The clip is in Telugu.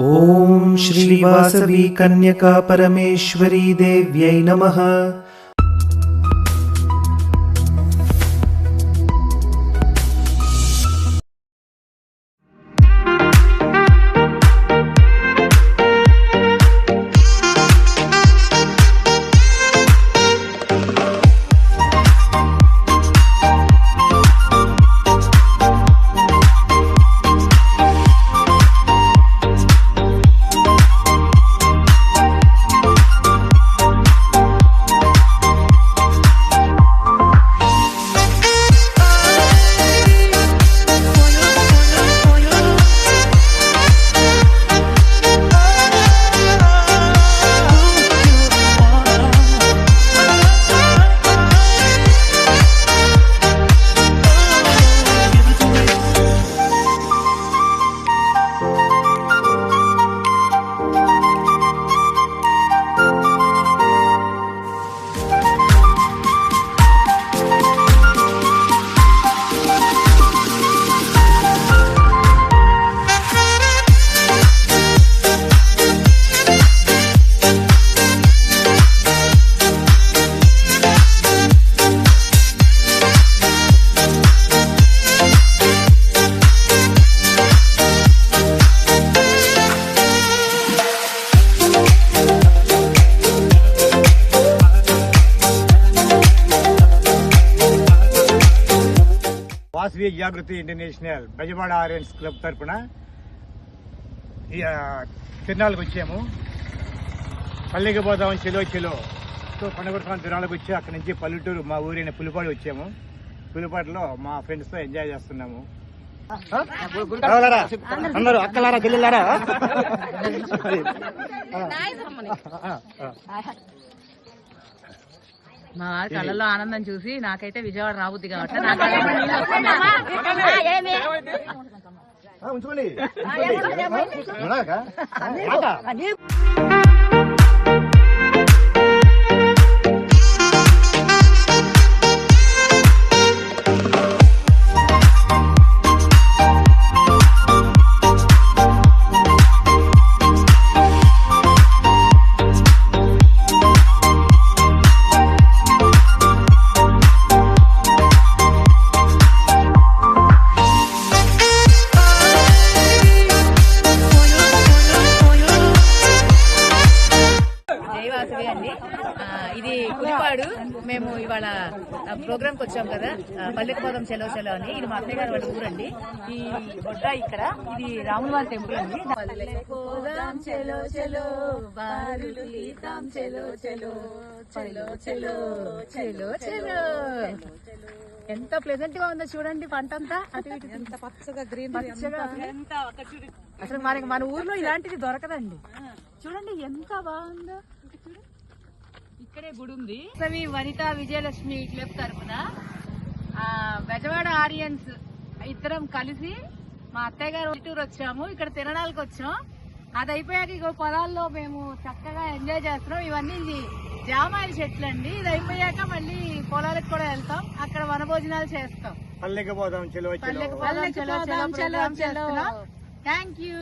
ॐ श्रीवासवी कन्यका परमेश्वरी देव्यै नमः Vasavi Jagruti international Bezawada Aryans club ఆ, తిరునాళ్ళకి వచ్చాము. పల్లెకి పోదాం చెలో చెలో. సో పండుగ తిరునాళ్ళకి వచ్చి అక్కడి నుంచి పల్లెటూరు మా ఊరైన పులిపాడు వచ్చాము. పులిపాడులో మా ఫ్రెండ్స్తో ఎంజాయ్ చేస్తున్నాము? అందరూ అక్కలారా మా వారి కళ్ళల్లో ఆనందం చూసి నాకైతే విజయవాడ రాబుద్ది కాబట్టి నా కళ్ళల్లో నీళ్ళు వస్తున్నాయి. ఆ, ఉంచుకోండి మేము ఇవాళ ప్రోగ్రామ్కి వచ్చాం కదా ఆ, పల్లెకి పోదాం చెలో చెలో అని. ఇది మా అత్తయ్య గారు వాళ్ళ ఊరండి. ఈ బొడ్డ ఇక్కడ ఇది రాములవారి టెంపుల్ అండి. పోదాం చెలో చెలో బారులు చెలో చెలో చెలో చెలో చెలో చెలో. ఎంత ప్లెజెంట్గా ఉందో చూడండి పంట అంతా ఎంత పచ్చగా గ్రీన్ అసలు మనకి మన ఊర్లో ఇలాంటిది దొరకదండి. చూడండి ఎంత బాగుందో. ఇక్కడే గుడి ఉంది. వాసవి వనిత విజయలక్ష్మి క్లబ్ తరఫున. బెజవాడ ఆడియన్స్ ఇద్దరం కలిసి మా అత్తయ్య గారు టూర్ వచ్చాము. ఇక్కడ తిరణాలకు వచ్చాం. అది అయిపోయాక ఇగో పొలాల్లో మేము చక్కగా ఎంజాయ్ చేస్తున్నాం. ఇవన్నీ జామాయిల చెట్లు అండి. ఇది అయిపోయాక మళ్ళీ పొలాలకు కూడా వెళ్తాం. అక్కడ వనభోజనాలు చేస్తాం. పల్లెకి పోదాం చలో. Thank you